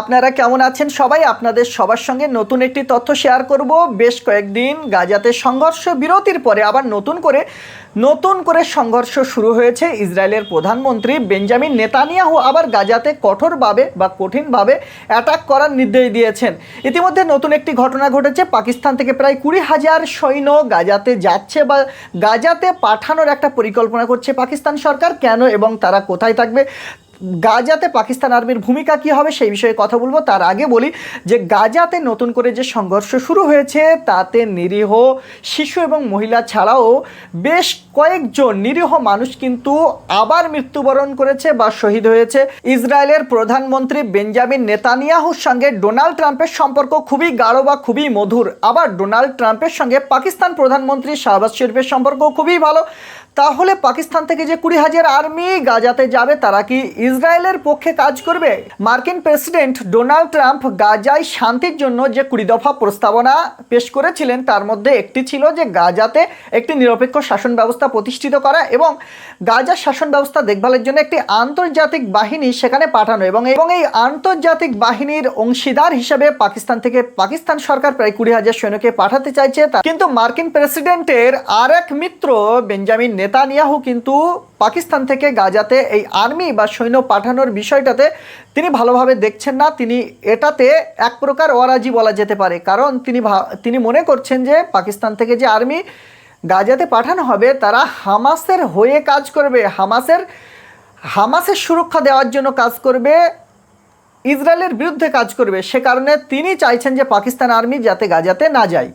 আপনারা কেমন আছেন সবাই? আপনাদের সবার সঙ্গে নতুন একটি তথ্য শেয়ার করব। বেশ কয়েকদিন গাজাতে সংঘর্ষ বিরতির পরে আবার নতুন করে নতুন করে সংঘর্ষ শুরু হয়েছে। ইসরায়েলের প্রধানমন্ত্রী বেঞ্জামিন নেতানিয়াহু আবার গাজাতে কঠোরভাবে বা কঠিনভাবে অ্যাটাক করার নির্দেশ দিয়েছেন। ইতিমধ্যে নতুন একটি ঘটনা ঘটেছে। পাকিস্তান থেকে প্রায় কুড়ি হাজার সৈন্য গাজাতে যাচ্ছে বা গাজাতে পাঠানোর একটা পরিকল্পনা করছে পাকিস্তান সরকার। কেন এবং তারা কোথায় থাকবে? গাজাতে পাকিস্তান আর্মির ভূমিকা কী হবে সেই বিষয়ে কথা বলব। তার আগে বলি যে গাজাতে নতুন করে যে সংঘর্ষ শুরু হয়েছে, তাতে নিরীহ শিশু এবং মহিলা ছাড়াও বেশ কয়েকজন নিরীহ মানুষ কিন্তু আবার মৃত্যুবরণ করেছে বা শহীদ হয়েছে। ইসরায়েলের প্রধানমন্ত্রী বেঞ্জামিন নেতানিয়াহুর সঙ্গে ডোনাল্ড ট্রাম্পের সম্পর্ক খুবই গাঢ় বা খুবই মধুর। আবার ডোনাল্ড ট্রাম্পের সঙ্গে পাকিস্তান প্রধানমন্ত্রী শাহবাজ শরীফের সম্পর্ক খুবই ভালো। তাহলে পাকিস্তান থেকে যে কুড়ি হাজার আর্মি গাজাতে যাবে, তারা কি ইসরায়েলের পক্ষে কাজ করবে। মার্কিন প্রেসিডেন্ট ডোনাল্ড ট্রাম্প গাজায় শান্তির জন্য যে কুড়ি দফা প্রস্তাবনা পেশ করেছিলেন, তার মধ্যে একটি ছিল যে গাজাতে একটি নিরপেক্ষ শাসন ব্যবস্থা প্রতিষ্ঠিত করা এবং গাজার শাসন ব্যবস্থা দেখভালের জন্য একটি আন্তর্জাতিক বাহিনী সেখানে পাঠানো এবং এবং এই আন্তর্জাতিক বাহিনীর অংশীদার হিসেবে পাকিস্তান থেকে পাকিস্তান সরকার প্রায় কুড়ি হাজার সৈন্যকে পাঠাতে চাইছে। কিন্তু মার্কিন প্রেসিডেন্টের আর এক মিত্র, বেঞ্জামিন নেতানিয়াহু কিন্তু পাকিস্তান থেকে গাজাতে এই আর্মি বা সৈন্য পাঠানোর বিষয়টাতে তিনি ভালোভাবে দেখছেন না। তিনি এটাতে এক প্রকার অরাজি বলা যেতে পারে। কারণ তিনি তিনি মনে করছেন যে পাকিস্তান থেকে যে আর্মি গাজাতে পাঠানো হবে, তারা হামাসের হয়ে কাজ করবে। হামাসের হামাসের সুরক্ষা দেওয়ার জন্য কাজ করবে, ইসরায়েলের বিরুদ্ধে কাজ করবে। সে কারণে তিনি চাইছেন যে পাকিস্তান আর্মি যাতে গাজাতে না যায়।